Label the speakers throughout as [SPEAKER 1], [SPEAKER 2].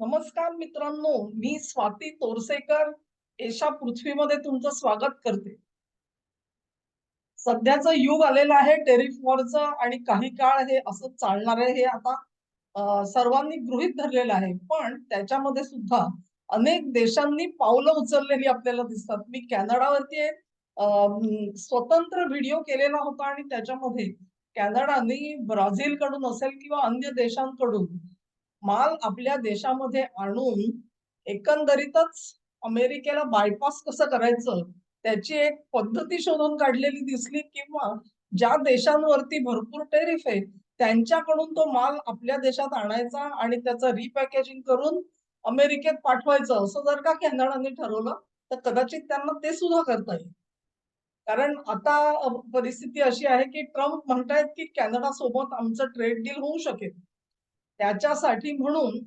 [SPEAKER 1] नमस्कार मित्रांनो मी स्वाती तोरसेकर. एशा पृथ्वीमध्ये तुमचं स्वागत करते. सध्याचं युग आलेलं आहे टेरिफ वॉरचं आणि काही काळ हे असं चालणार आहे हे आता सर्वांनी गृहीत धरलेलं आहे. पण त्याच्यामध्ये सुद्धा अनेक देशांनी पावलं उचललेली आपल्याला दिसतात. मी कॅनडावरती एक स्वतंत्र व्हिडिओ केलेला होता आणि त्याच्यामध्ये कॅनडाने ब्राझील कडून असेल किंवा अन्य देशांकडून माल आपल्या देशामध्ये आणून एकंदरीतच अमेरिकेला बायपास कसं करायचं त्याची एक पद्धती शोधून काढलेली दिसली किंवा ज्या देशांवरती भरपूर टेरिफ आहे त्यांच्याकडून तो माल आपल्या देशात आणायचा आणि त्याचं रिपॅकेजिंग करून अमेरिकेत पाठवायचं असं जर का कॅनडाने ठरवलं तर कदाचित त्यांना ते सुद्धा करता येईल. कारण आता परिस्थिती अशी आहे की ट्रम्प म्हणतायत की कॅनडा सोबत आमचं ट्रेड डील होऊ शकेल. त्याच्यासाठी म्हणून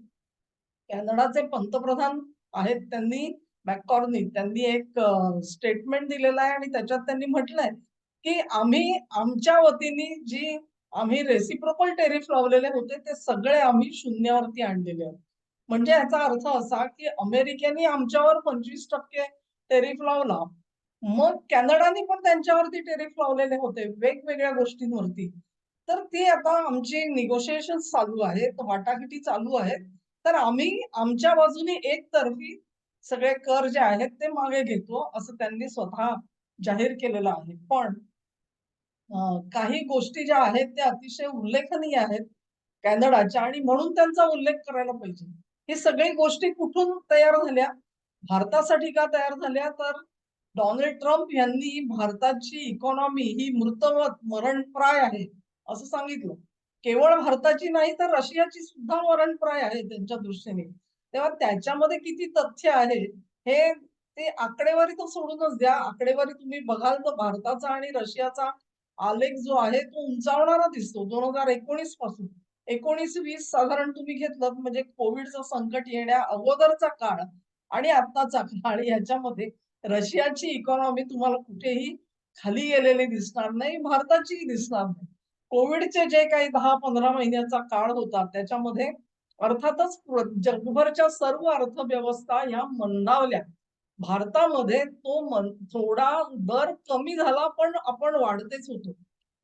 [SPEAKER 1] कॅनडाचे पंतप्रधान आहेत त्यांनी मॅकॉर्नी त्यांनी एक स्टेटमेंट दिलेलं आहे आणि त्याच्यात त्यांनी म्हटलंय की आम्ही आमच्या वतीने जी आम्ही रेसिप्रोकल टेरिफ लावलेले होते ते सगळे आम्ही शून्यावरती आणलेले आहेत. म्हणजे याचा अर्थ असा की अमेरिकेने आमच्यावर पंचवीस टक्के टेरिफ लावला. मग कॅनडाने पण त्यांच्यावरती टेरिफ लावलेले होते वेगवेगळ्या गोष्टींवरती. तर ती आता आमची निगोशिएशन चालू आहेत वाटाघाटी चालू आहेत. तर आम्ही आमच्या बाजूने एकतर्फी सगळे कर जे आहेत ते मागे घेतो असं त्यांनी स्वतः जाहीर केलेलं आहे. पण काही गोष्टी ज्या आहेत त्या अतिशय उल्लेखनीय आहेत कॅनडाच्या आणि म्हणून त्यांचा उल्लेख करायला पाहिजे. ही सगळी गोष्टी कुठून तयार झाल्या? भारतासाठी का तयार झाल्या? तर डोनाल्ड ट्रम्प यांनी भारताची इकॉनॉमी ही मृतवत मरणप्राय आहे. असं सांगितलं. केवळ भारताची नाही तर रशियाची सुद्धा वरणप्राय आहे त्यांच्या दृष्टीने. तेव्हा त्याच्यामध्ये किती तथ्य आहे हे ते आकडेवारी तर सोडूनच द्या. आकडेवारी तुम्ही बघाल तर भारताचा आणि रशियाचा आलेख जो आहे तो उंचावणारा दिसतो. दोन हजार एकोणीसपासून. एकोणीस वीस साधारण तुम्ही घेतलं म्हणजे कोविडचं संकट येण्या अगोदरचा काळ आणि आत्ताचा काळ. याच्यामध्ये रशियाची इकॉनॉमी तुम्हाला कुठेही खाली गेलेली दिसणार नाही भारताचीही दिसणार नाही. कोविडचे जे काही दहा पंधरा महिन्याचा काळ होता त्याच्यामध्ये अर्थातच जगभरच्या सर्व अर्थव्यवस्था या मंदावल्या. भारतामध्ये तो मन थोडा दर कमी झाला पण आपण वाढतेच होतो.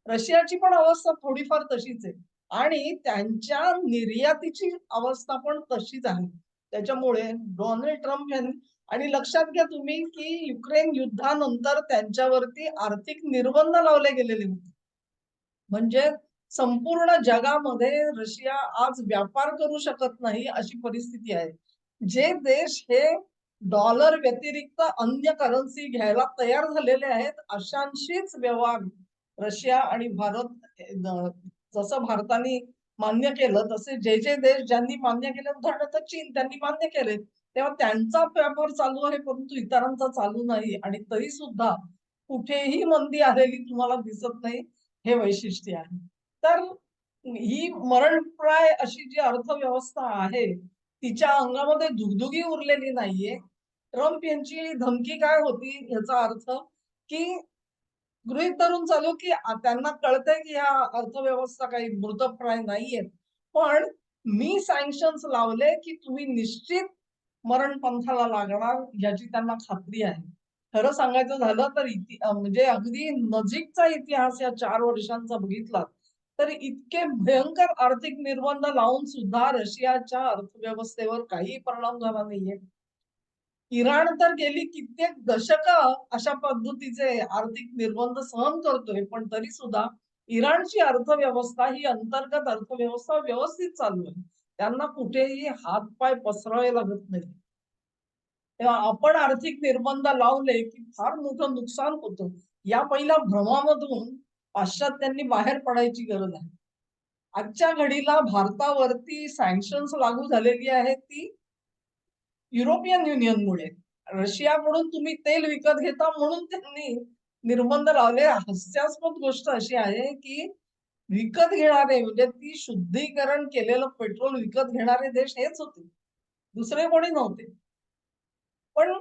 [SPEAKER 1] रशियाची पण अवस्था थोडीफार तशीच आहे. आणि त्यांच्या निर्यातीची अवस्था पण तशीच आहे. त्याच्यामुळे डोनाल्ड ट्रम्प यांनी आणि लक्षात घ्या तुम्ही की युक्रेन युद्धानंतर त्यांच्यावरती आर्थिक निर्बंध लावले गेलेले होते. म्हणजे संपूर्ण जगामध्ये रशिया आज व्यापार करू शकत नाही अशी परिस्थिती आहे. जे देश हे डॉलर व्यतिरिक्त अन्य करन्सी घ्यायला तयार झालेले आहेत अशांशीच व्यवहार रशिया आणि भारत जसं भारताने मान्य केलं तसे जे जे देश ज्यांनी मान्य केले उदाहरणार्थ चीन त्यांनी मान्य केले तेव्हा त्यांचा व्यापार चालू आहे परंतु इतरांचा चालू नाही. आणि तरी सुद्धा कुठेही मंदी आलेली तुम्हाला दिसत नाही. हे वैशिष्ट्य आहे. तर ही मरणप्राय अशी जी अर्थव्यवस्था आहे तिच्या अंगामध्ये दुगदुगी उरलेली नाहीये. ट्रम्प यांची धमकी काय होती याचा अर्थ की गृहीत धरून चालू की त्यांना कळतंय की ह्या अर्थव्यवस्था काही मृतप्राय नाहीये. पण मी सँक्शन्स लावले की तुम्ही निश्चित मरण पंथाला लागणार याची त्यांना खात्री आहे. खरं सांगायचं झालं तर इति म्हणजे अगदी नजीकचा इतिहास या चार वर्षांचा बघितला तर इतके भयंकर आर्थिक निर्बंध लावून सुद्धा रशियाच्या अर्थव्यवस्थेवर काही परिणाम झाला नाहीये. इराण तर गेली कित्येक दशक अशा पद्धतीचे आर्थिक निर्बंध सहन करतोय पण तरी सुद्धा इराणची अर्थव्यवस्था ही अंतर्गत अर्थव्यवस्था व्यवस्थित चालू आहे. त्यांना कुठेही हातपाय पसरावे लागत नाही तेव्हा आपण आर्थिक निर्बंध लावले की फार मोठं नुकसान होतं. या पहिल्या भ्रमामधून पाश्चात्यांनी बाहेर पडायची गरज आहे. आजच्या घडीला भारतावरती सँक्शन्स लागू झालेली आहेत ती युरोपियन युनियनमुळे रशियाकडून तुम्ही तेल विकत घेता म्हणून त्यांनी निर्बंध लावले. हास्यास्पद गोष्ट अशी आहे की विकत घेणारे म्हणजे ती शुद्धीकरण केलेलं पेट्रोल विकत घेणारे देश हेच होते. दुसरे कोणी नव्हते. पण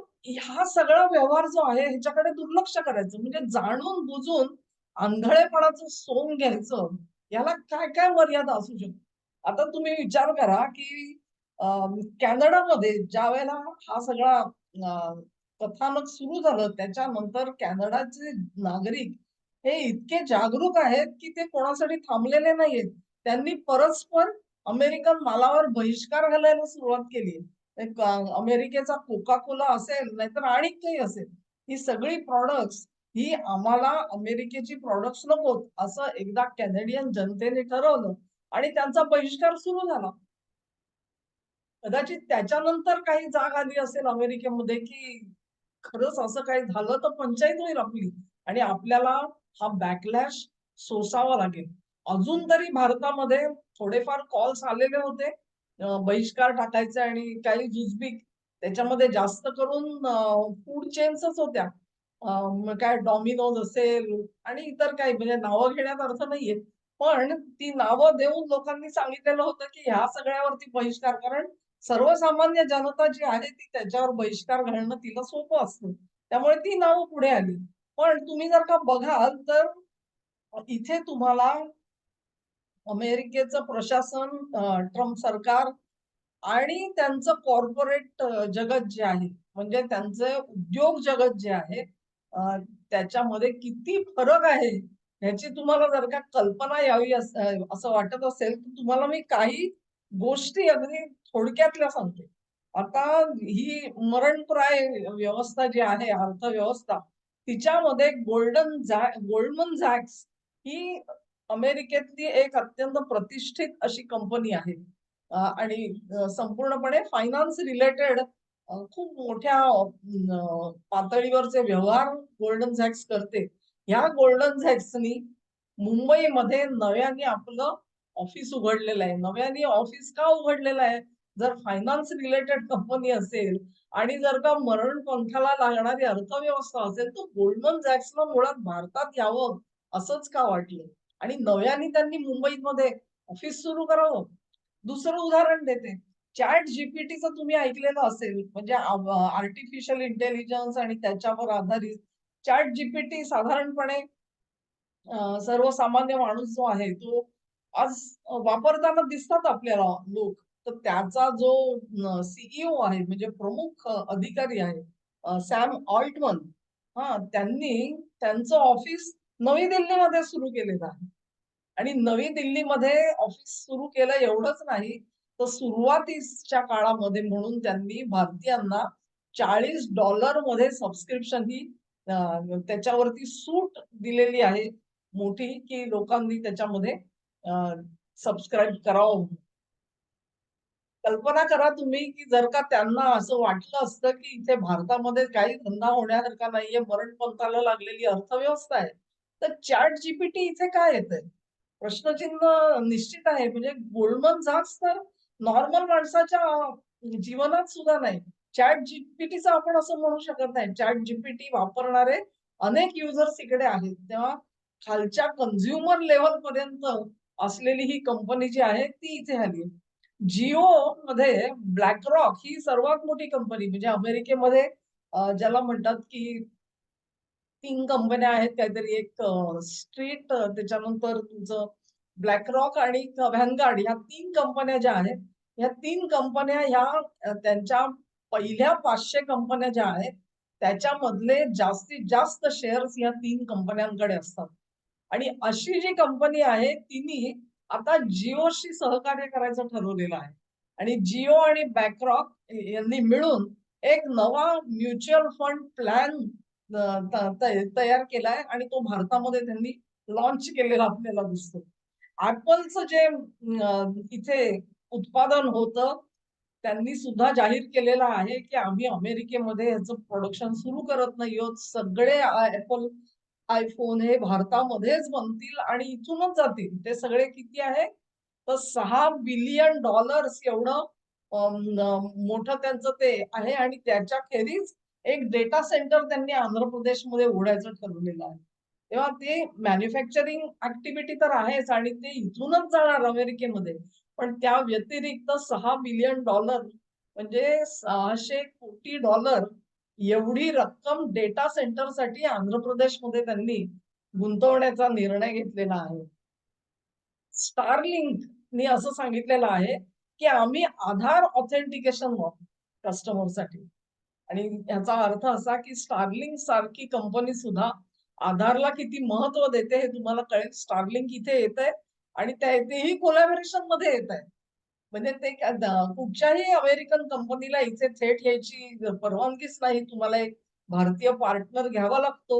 [SPEAKER 1] हा सगळा व्यवहार जो आहे ह्याच्याकडे दुर्लक्ष करायचं. म्हणजे जाणून बुजून आंधळेपणाचं सोंग घ्यायचं याला काय काय मर्यादा असू शकते? आता तुम्ही विचार करा की कॅनडामध्ये ज्या वेळेला हा सगळा कथानक सुरू झालं त्याच्यानंतर कॅनडाचे नागरिक हे इतके जागरूक आहेत की ते कोणासाठी थांबलेले नाहीयेत. त्यांनी परस्पर अमेरिकन मालावर बहिष्कार घालायला सुरुवात केली. अमेरिकेचा कोका कोला असेल नाहीतर आणि काही असेल ही सगळी प्रॉडक्ट्स ही आम्हाला अमेरिकेची प्रॉडक्ट्स नकोत असं एकदा कॅनेडियन जनतेने ठरवलं आणि त्यांचा बहिष्कार सुरू झाला. कदाचित त्याच्यानंतर काही जाग आली असेल अमेरिकेमध्ये की खरंच असं काही झालं तर पंचायत होईल आपली आणि आपल्याला हा बॅकलॅश सोसावा लागेल. अजून तरी भारतामध्ये थोडेफार कॉल्स आलेले होते. बहिष्कार टाकायचे आणि काही जुजबीक त्याच्यामध्ये जास्त करून फूड चेन्सच होत्या. काय डॉमिनोज असेल आणि इतर काही म्हणजे नावं घेण्यात अर्थ नाहीये. पण ती नावं देऊन लोकांनी सांगितलेलं होतं की ह्या सगळ्यावरती बहिष्कार कारण सर्वसामान्य जनता जी आहे ती त्याच्यावर बहिष्कार घालणं तिला सोपं असतं. त्यामुळे ती नावं पुढे आली. पण तुम्ही जर का बघाल तर इथे तुम्हाला अमेरिकेचं प्रशासन ट्रम्प सरकार आणि त्यांचं कॉर्पोरेट जगत जे आहे म्हणजे त्यांचं उद्योग जगत जे आहे त्याच्यामध्ये किती फरक आहे ह्याची तुम्हाला जर का कल्पना यावी असं वाटत असेल तर तुम्हाला मी काही गोष्टी अगदी थोडक्यातल्या सांगते. आता ही मरणप्राय व्यवस्था जी आहे अर्थव्यवस्था तिच्यामध्ये गोल्डन झॅ गोल्डमन झॅक्स ही अमेरिकेतली एक अत्यंत प्रतिष्ठित अशी कंपनी आहे. आणि संपूर्णपणे फायनान्स रिलेटेड खूप मोठ्या पातळीवरचे व्यवहार गोल्डन झॅक्स करते. ह्या गोल्डन झॅक्सनी मुंबईमध्ये नव्याने आपलं ऑफिस उघडलेलं आहे. नव्याने ऑफिस का उघडलेलं आहे? जर फायनान्स रिलेटेड कंपनी असेल आणि जर का मरण पंथाला लागणारी अर्थव्यवस्था असेल तर गोल्डमन झॅक्सला मुळात भारतात यावं असंच का वाटलं? आणि नव्याने त्यांनी मुंबईमध्ये ऑफिस सुरू करावं. दुसरं उदाहरण देते. चॅट जीपीटीचं तुम्ही ऐकलेलं असेल म्हणजे आर्टिफिशियल इंटेलिजन्स आणि त्याच्यावर आधारित चॅट जीपीटी साधारणपणे सर्वसामान्य माणूस जो आहे तो आज वापरताना दिसतात आपल्याला लोक. तर त्याचा जो सीईओ आहे म्हणजे प्रमुख अधिकारी आहे सॅम ऑल्टमन हा त्यांनी त्यांचं ऑफिस नवी दिल्लीमध्ये सुरू केलेलं आहे. आणि नवी दिल्लीमध्ये ऑफिस सुरू केलं एवढंच नाही तर सुरुवातीच्या काळामध्ये म्हणून त्यांनी भारतीयांना चाळीस डॉलरमध्ये सबस्क्रिप्शन ही त्याच्यावरती सूट दिलेली आहे. मोठी की लोकांनी त्याच्यामध्ये सबस्क्राईब करावं कल्पना करा तुम्ही की जर का त्यांना असं वाटलं असतं की इथे भारतामध्ये काही धंदा होण्यासारखा नाहीये मरण पंथाला लागलेली अर्थव्यवस्था आहे. तर चॅट जीपीटी इथे काय येतंय? प्रश्नचिन्ह निश्चित आहे. म्हणजे गोल्डमन झाक्स तर नॉर्मल माणसाच्या जीवनात सुद्धा नाही. चॅट जीपीटीचं आपण असं म्हणू शकत नाही. चॅट जीपीटी वापरणारे अनेक युजर्स इकडे आहेत. तेव्हा खालच्या कन्झ्युमर लेवल पर्यंत असलेली ही कंपनी जी आहे ती इथे आली. जिओ मध्ये ब्लॅकरॉक ही सर्वात मोठी कंपनी म्हणजे अमेरिकेमध्ये ज्याला म्हणतात की तीन कंपन्या आहेत काहीतरी एक स्ट्रीट त्याच्यानंतर तुमचं ब्लॅकरॉक आणि व्हॅनगार्ड ह्या तीन कंपन्या ज्या आहेत ह्या तीन कंपन्या ह्या त्यांच्या पहिल्या पाचशे कंपन्या ज्या आहेत त्याच्यामधले जास्तीत जास्त शेअर्स या तीन कंपन्यांकडे असतात. आणि अशी जी कंपनी आहे तिने आता जिओशी सहकार्य करायचं ठरवलेलं आहे. आणि जिओ आणि बॅकरॉक यांनी मिळून एक नवा म्युच्युअल फंड प्लॅन तयार केलाय आणि तो भारतामध्ये त्यांनी लॉन्च केलेला आपल्याला दिसतो. ऍपलचं जे इथे उत्पादन होतं त्यांनी सुद्धा जाहीर केलेलं आहे की आम्ही अमेरिकेमध्ये याचं प्रोडक्शन सुरू करत नाही आहोत सगळे ऍपल आयफोन हे भारतामध्येच बनतील आणि इथूनच जातील. ते सगळे किती आहे? तर सहा बिलियन डॉलर्स एवढं मोठं त्यांचं ते आहे आणि त्याच्या खेरीज एक डेटा सेंटर त्यांनी आंध्र प्रदेशमध्ये उघडायचं ठरवलेलं आहे. तेव्हा ते मॅन्युफॅक्चरिंग ऍक्टिव्हिटी तर आहेच आणि ते इथूनच जाणार अमेरिकेमध्ये. पण त्या व्यतिरिक्त सहा बिलियन डॉलर म्हणजे सहाशे कोटी डॉलर एवढी रक्कम डेटा सेंटरसाठी आंध्र प्रदेशमध्ये त्यांनी गुंतवण्याचा निर्णय घेतलेला आहे. स्टारलिंकनी असं सांगितलेलं आहे की आम्ही आधार ऑथेंटिकेशन वापरू कस्टमरसाठी आणि याचा अर्थ असा की स्टार्लिंग सारखी कंपनी सुद्धा आधारला किती महत्त्व देते हे तुम्हाला कळेल. स्टार्लिंग इथे येत आहे आणि त्या तेही कोलॅबोरेशनमध्ये येत आहे म्हणजे ते कुठच्याही अमेरिकन कंपनीला इथे थेट यायची परवानगीच नाही. तुम्हाला एक भारतीय पार्टनर घ्यावा लागतो.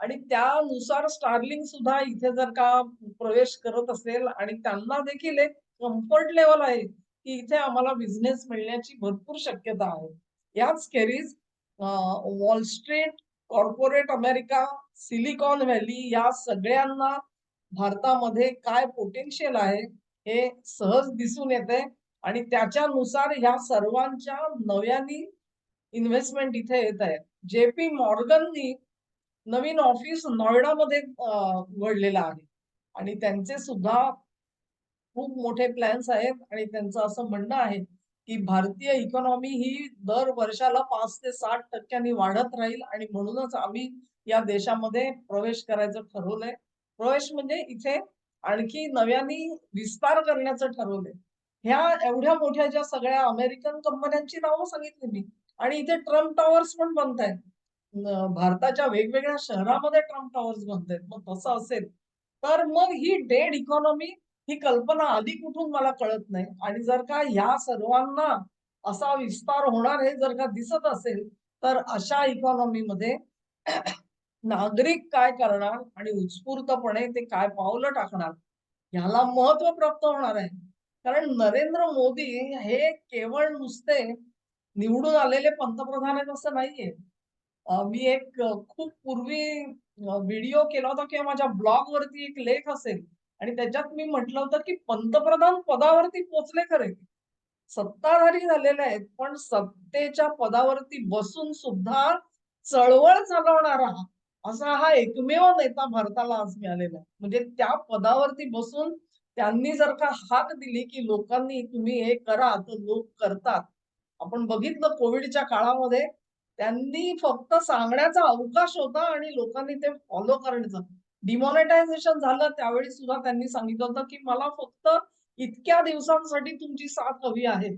[SPEAKER 1] आणि त्यानुसार स्टार्लिंग सुद्धा इथे जर का प्रवेश करत असेल आणि त्यांना देखील एक कम्फर्ट लेवल आहे की इथे आम्हाला बिझनेस मिळण्याची भरपूर शक्यता आहे. याच खेरीज Wall Street corporate America Silicon Valley या सगळ्यांना भारतामध्ये काय पोटेन्शियल आहे हे सहज दिसून येते. आणि त्याच्यानुसार ह्या सर्वांच्या नव्यानी इन्व्हेस्टमेंट इथे येत आहे. जे पी मॉर्गननी नवीन ऑफिस नोएडामध्ये उघडलेलं आहे. आणि त्यांचे सुद्धा खूप मोठे प्लॅन्स आहेत. आणि त्यांचं असं म्हणणं आहे की भारतीय इकॉनॉमी ही दर वर्षाला पाच ते साठ टक्क्यांनी वाढत राहील आणि म्हणूनच आम्ही या देशामध्ये प्रवेश करायचं ठरवलंय. प्रवेश म्हणजे इथे आणखी नव्याने विस्तार करण्याचं ठरवलंय. ह्या एवढ्या मोठ्या ज्या सगळ्या अमेरिकन कंपन्यांची नावं सांगितली मी आणि इथे ट्रम्प टॉवर्स पण बनत आहेत भारताच्या वेगवेगळ्या शहरामध्ये ट्रम्प टॉवर्स बनत आहेत मग तसं असेल तर मग ही डेड इकॉनॉमी ही कल्पना आधी कुठून मला कळत नाही. आणि जर का ह्या सर्वांना असा विस्तार होणार हे जर का दिसत असेल तर अशा इकॉनॉमीमध्ये नागरिक काय करणार आणि उत्स्फूर्तपणे ते काय पावलं टाकणार ह्याला महत्त्व प्राप्त होणार आहे. कारण नरेंद्र मोदी हे केवळ नुसते निवडून आलेले पंतप्रधान आहेत असं नाहीये. मी एक खूप पूर्वी व्हिडिओ केला होता किंवा माझ्या ब्लॉग वरती एक लेख असेल आणि त्याच्यात मी म्हटलं होतं की पंतप्रधान पदावरती पोचले खरे. सत्ताधारी झालेले आहेत पण सत्तेच्या पदावरती बसून सुद्धा चळवळ चालवणारा असा हा एकमेव नेता भारताला आज मिळालेला आहे. म्हणजे त्या पदावरती बसून त्यांनी जर का हाक दिली की लोकांनी तुम्ही हे करा तर लोक करतात. आपण बघितलं कोविडच्या काळामध्ये त्यांनी फक्त सांगण्याचा अवकाश होता आणि लोकांनी ते फॉलो करण्याचं. डिमॉनिटायझेशन झालं त्यावेळी सुद्धा त्यांनी सांगितलं होतं की मला फक्त इतक्या दिवसांसाठी तुमची साथ हवी आहे.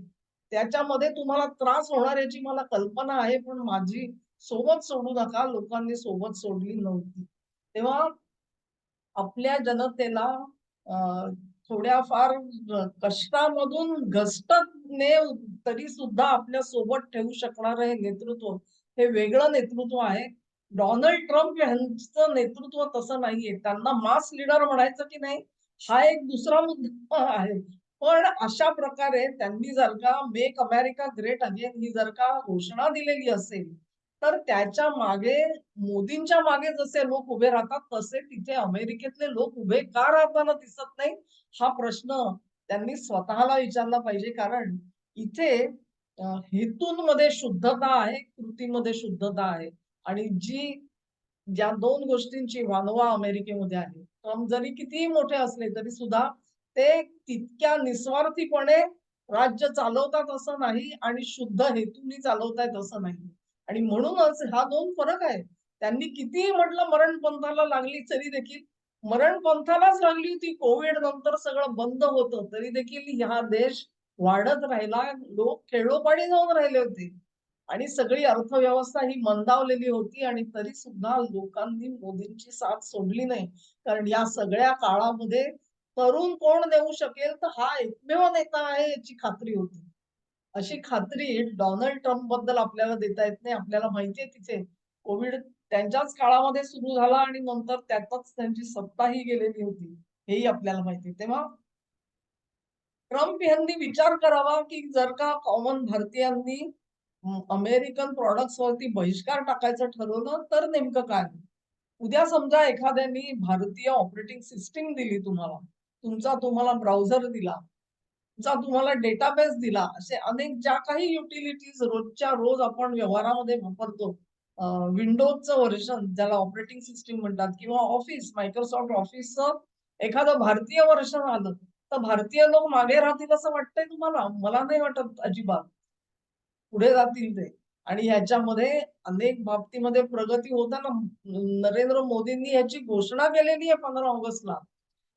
[SPEAKER 1] त्याच्यामध्ये तुम्हाला त्रास होणार याची मला कल्पना आहे पण माझी सोबत सोडू नका. लोकांनी सोबत सोडली नव्हती. तेव्हा आपल्या जनतेला थोड्या थोड्याफार कष्टामधून घष्टने तरी सुद्धा आपल्यासोबत ठेवू शकणार हे नेतृत्व हे वेगळं नेतृत्व आहे. डोनाल्ड ट्रम्प यांचं नेतृत्व तसं नाहीये. त्यांना मास लीडर म्हणायचं की नाही हा एक दुसरा मुद्दा आहे. पण अशा प्रकारे त्यांनी जर का मेक अमेरिका ग्रेट अगेन ही जर का घोषणा दिलेली असेल तर त्याच्यामागे मोदींच्या मागे जसे लोक उभे राहतात तसे तिथे अमेरिकेतले लोक उभे का राहताना दिसत नाही? हा प्रश्न त्यांनी स्वतःला विचारला पाहिजे. कारण इथे हेतूंमध्ये शुद्धता आहे कृतीमध्ये शुद्धता आहे. आणि जी ज्या दोन गोष्टींची वानवा अमेरिकेमध्ये आहे ट्रम्प जरी कितीही मोठे असले तरी सुद्धा ते तितक्या निस्वार्थीपणे राज्य चालवतात असं नाही आणि शुद्ध हेतूनी चालवतायत असं नाही. आणि म्हणूनच हा दोन फरक आहे त्यांनी कितीही म्हटलं मरण पंथाला लागली तरी देखील मरण पंथालाच लागली होती कोविड नंतर सगळं बंद होतं तरी देखील हा देश वाढत राहिला लोक खेळोपाडी जाऊन राहिले होते. आणि सगळी अर्थव्यवस्था ही मंदावलेली होती आणि तरी सुद्धा लोकांनी मोदींची साथ सोडली नाही. कारण या सगळ्या काळामध्ये तरुण कोण देऊ शकेल तर हा एकमेव नेता आहे याची खात्री होती. अशी खात्री डोनाल्ड ट्रम्पबद्दल आपल्याला देता येत नाही. आपल्याला माहितीये तिथे कोविड त्यांच्याच काळामध्ये सुरू झाला आणि नंतर त्यातच त्यांची सत्ताही गेलेली होती. हेही आपल्याला माहिती तेव्हा ट्रम्प यांनी विचार करावा की जर का कॉमन भारतीयांनी अमेरिकन प्रॉडक्ट्स वरती बहिष्कार टाकायचं ठरवलं तर नेमकं काय? उद्या समजा एखाद्यानी भारतीय ऑपरेटिंग सिस्टीम दिली तुम्हाला तुमचा तुम्हाला ब्राउझर दिला तुमचा तुम्हाला डेटाबेस दिला असे अनेक ज्या काही युटिलिटीज रोजच्या रोज आपण व्यवहारामध्ये वापरतो विंडोजचं व्हर्जन ज्याला ऑपरेटिंग सिस्टीम म्हणतात किंवा ऑफिस मायक्रोसॉफ्ट ऑफिसचं एखादं भारतीय वर्षन आलं तर भारतीय लोक मागे राहतील असं वाटतंय तुम्हाला? मला नाही वाटत अजिबात. पुढे जातील ते. आणि ह्याच्यामध्ये अनेक बाबतीमध्ये प्रगती होताना नरेंद्र मोदींनी याची घोषणा केलेली आहे पंधरा ऑगस्टला.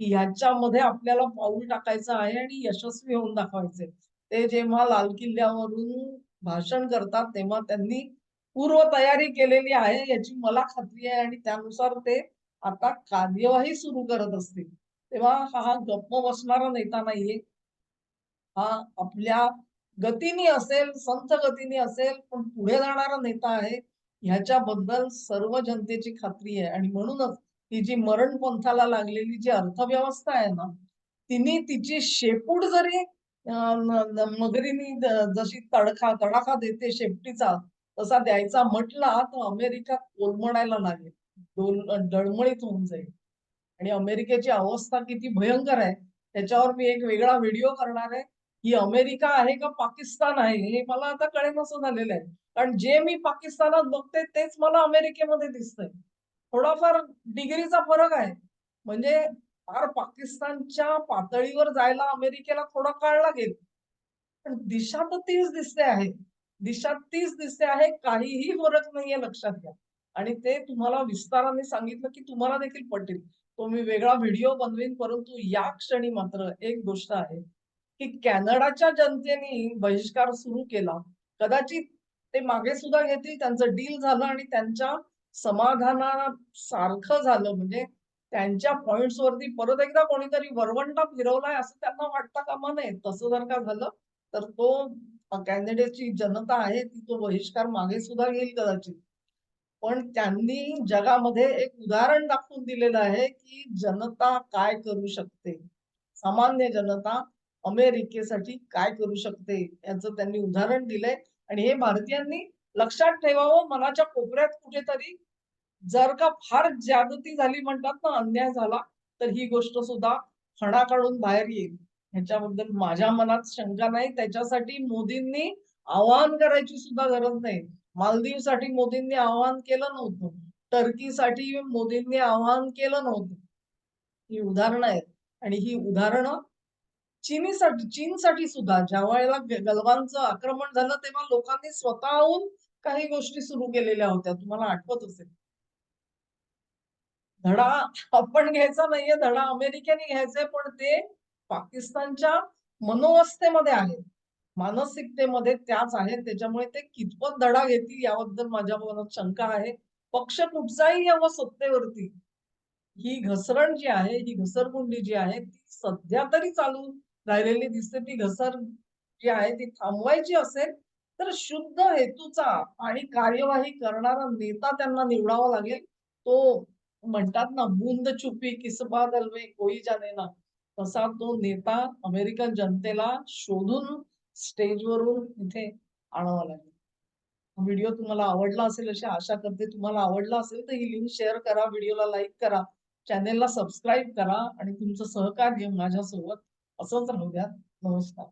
[SPEAKER 1] की ह्याच्यामध्ये आपल्याला पाऊल टाकायचं आहे आणि यशस्वी होऊन दाखवायचे. ते जेव्हा लाल किल्ल्यावरून भाषण करतात तेव्हा त्यांनी पूर्व तयारी केलेली आहे याची मला खात्री आहे आणि त्यानुसार ते आता कार्यवाही सुरू करत असतील. तेव्हा हा गप्प बसणारा नेता नाहीये. हा आपल्या गतीने असेल संथ गतीने असेल पण पुढे जाणारा नेता आहे ह्याच्याबद्दल सर्व जनतेची खात्री आहे. आणि म्हणूनच ही जी मरण पंथाला लागलेली जी अर्थव्यवस्था आहे ना तिने तिची शेपूट जरी मगरीनी जशी तडखा तडाखा देते शेपटीचा तसा द्यायचा म्हटला तर अमेरिका कोलमडायला लागेल. डोल डळमळीत होऊन जाईल. आणि अमेरिकेची अवस्था किती भयंकर आहे त्याच्यावर मी एक वेगळा व्हिडिओ करणार आहे. ही अमेरिका आहे का पाकिस्तान आहे हे मला आता कळेनसं झालेलं आहे. कारण जे मी पाकिस्तानात बघते तेच मला अमेरिकेमध्ये दिसतंय. थोडाफार डिग्रीचा फरक आहे. म्हणजे फार पाकिस्तानच्या पातळीवर जायला अमेरिकेला थोडा काळ लागेल. पण दिशा तर तीच दिसते आहे. दिशा तीच दिसते आहे काहीही फरक नाहीये लक्षात घ्या. आणि ते तुम्हाला विस्ताराने सांगितलं की तुम्हाला देखील पटेल. तो मी वेगळा व्हिडिओ बनवेन परंतु या क्षणी मात्र एक गोष्ट आहे. की कॅनडाच्या जनतेने बहिष्कार सुरू केला. कदाचित ते मागे सुद्धा घेतील त्यांचं डील झालं आणि त्यांच्या समाधानासारखं झालं. म्हणजे त्यांच्या पॉइंट्स वरती परत एकदा कोणीतरी वरवंटा फिरवलाय असं त्यांना वाटता कामा नये तसं जर का झालं तर तो कॅनडाची जनता आहे ती तो बहिष्कार मागे सुद्धा घेईल कदाचित. पण त्यांनी जगामध्ये एक उदाहरण दाखवून दिलेलं आहे की जनता काय करू शकते? सामान्य जनता अमेरिकेसाठी काय करू शकते? याचं त्यांनी उदाहरण दिलंय. आणि हे भारतीयांनी लक्षात ठेवावं मनाच्या कोपऱ्यात कुठेतरी जर का फार जागृती झाली म्हणतात ना अन्याय झाला तर ही गोष्ट सुद्धा फणा काढून बाहेर येईल. ह्याच्याबद्दल माझ्या मनात शंका नाही. त्याच्यासाठी मोदींनी आवाहन करायची सुद्धा गरज नाही. मालदीवसाठी मोदींनी आवाहन केलं नव्हतं. टर्कीसाठी मोदींनी आवाहन केलं नव्हतं. ही उदाहरणं आहेत. आणि ही उदाहरणं चीनीसाठी चीनसाठी सुद्धा ज्या वेळेला गलवानचं आक्रमण झालं तेव्हा लोकांनी स्वतःहून काही गोष्टी सुरू केलेल्या होत्या. तुम्हाला आठवत असेल? धडा आपण घ्यायचा नाहीये धडा अमेरिकेने घ्यायचे पण ते पाकिस्तानच्या मनोवस्थेमध्ये आहेत मानसिकतेमध्ये त्याच आहेत त्याच्यामुळे ते कितपत धडा घेतील याबद्दल माझ्या मनात शंका आहे. पक्ष कुठचाही यावं सत्तेवरती. ही घसरण जी आहे ही घसरगुंडी जी आहे ती सध्या तरी चालू राहिलेली दिसते ती घसर जी आहे ती थांबवायची असेल तर शुद्ध हेतूचा आणि कार्यवाही करणारा नेता त्यांना निवडावा लागेल. तो म्हणतात ना बूंद छुपी किसबा दलवे कोई जाने ना. तसा तो नेता अमेरिकन जनतेला शोधून स्टेजवरून इथे आणावा लागेल. व्हिडिओ तुम्हाला आवडला असेल अशी आशा करते तुम्हाला आवडला असेल तर ही लिंक शेअर करा व्हिडिओला लाईक करा चॅनेलला सबस्क्राईब करा आणि तुमचं सहकार्य माझ्यासोबत असं तर होऊ द्या नमस्कार.